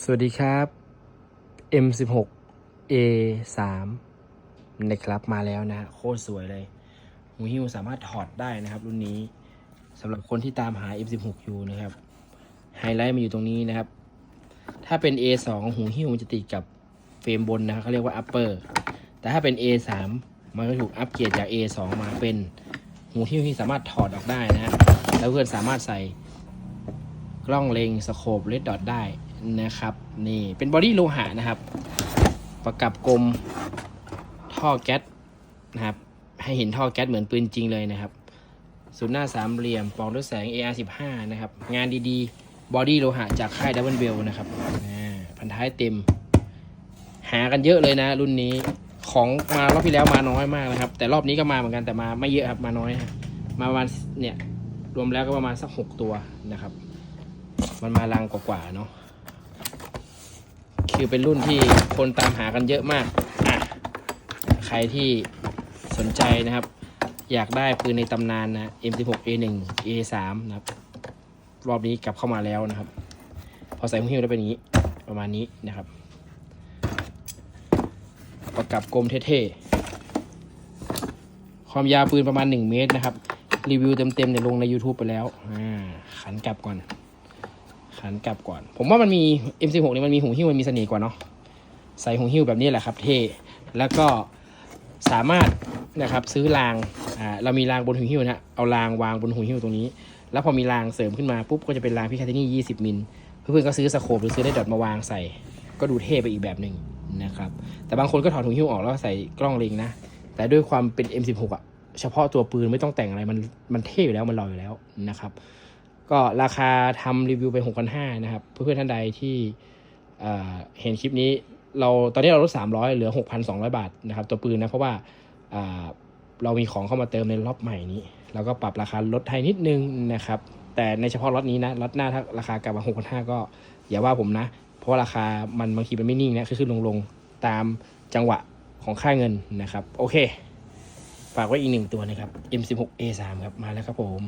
สวัสดีครับ M16 A3 นะครับมาแล้วนะ โคตรสวยเลยหูหิ้วสามารถถอดได้นะครับ รุ่นนี้สำหรับคนที่ตามหา M16 อยู่นะครับ ไฮไลท์มันอยู่ตรงนี้นะครับ ถ้าเป็น A2 หูหิ้วมันจะติดกับเฟรมบนนะครับเขาเรียกว่า upper แต่ถ้าเป็น A3 มันก็ถูกอัปเกรดจาก A2 มาเป็นหูหิ้วที่สามารถถอดออกได้นะแล้วเพื่อนสามารถใส่กล้องเล็งสโคปเลดดอทได้ นะครับนี่เป็นบอดี้โลหะนะครับ ประกับกลมท่อแก๊สนะครับ ให้เห็นท่อแก๊สเหมือนปืนจริงเลยนะครับศูนหน้าสามเหลี่ยมปองด้วยแสง AR15 นะครับ งานดีๆ บอดี้โลหะจากค่ายดับเบิลเบลนะครับอ่พันท้ายเต็ม หากันเยอะเลยนะ รุ่นนี้ของมารอบที่แล้วมาน้อยมากนะครับ แต่รอบนี้ก็มาเหมือนกันแต่มาไม่เยอะครับมาน้อยนะมาประมาณเนี่ยรวมแล้วก็ประมาณสักหกตัวนะครับ มันมาลังกว่าๆเนาะ คือเป็นรุ่นที่คนตามหากันเยอะมากอะใครที่สนใจนะครับ อยากได้ปืนในตำนานนะ M16 A1 A3 นะครับ รอบนี้กลับเข้ามาแล้วนะครับ พอใส่หูหิ้วได้เป็นอย่างนี้ประมาณนี้นะครับ ประกับกลมเท่ๆ ความยาวปืนประมาณ 1 เมตรนะครับ รีวิวเต็มๆเนี่ยลงใน YouTube ไปแล้ว อ่า ขันกลับก่อน ขันกลับก่อน ผมว่ามันมี M16 นี่มันมีหูหิ้วมันมีเสน่ห์กว่าเนาะใส่หูหิ้วแบบนี้แหละครับเท่แล้วก็สามารถนะครับซื้อรางอ่าเรามีรางบนหูหิ้วนะเอารางวางบนหูหิ้วตรงนี้ แล้วพอมีรางเสริมขึ้นมาปุ๊บก็จะเป็นรางพิคาตินี่20 มิลเพื่อนๆก็ซื้อสโคปหรือซื้อได้ดอทมาวางใส่ ก็ดูเท่ไปอีกแบบหนึ่งนะครับแต่บางคนก็ถอดหูหิ้วออกแล้วใส่กล้องเล็งนะ แต่ด้วยความเป็น M16 อะเฉพาะตัวปืนไม่ต้องแต่งอะไรมันมันเท่อยู่แล้วมันล่ออยู่แล้วนะครับ ก็ราคาทำรีวิวไป6,500นะครับ เพื่อนๆท่านใดที่เอ่อเห็นคลิปนี้เราตอนนี้เราลด300 เหลือ 6,200 บาทนะครับ ตัวปืนนะ เพราะว่าอ่าเรามีของเข้ามาเติมในล็อตใหม่นี้ เราก็ปรับราคาลดให้นิดนึงนะครับ แต่ในเฉพาะล็อตนี้นะล็อตหน้าถ้าราคากลับมา6,500 ก็อย่าว่าผมนะ เพราะว่าราคามันบางทีมันไม่นิ่งนะคือขึ้นลงๆ ตามจังหวะของค่าเงินนะครับ โอเค ฝากไว้อีกหนึ่งตัวนะครับ M16A3 ครับมาแล้วครับผม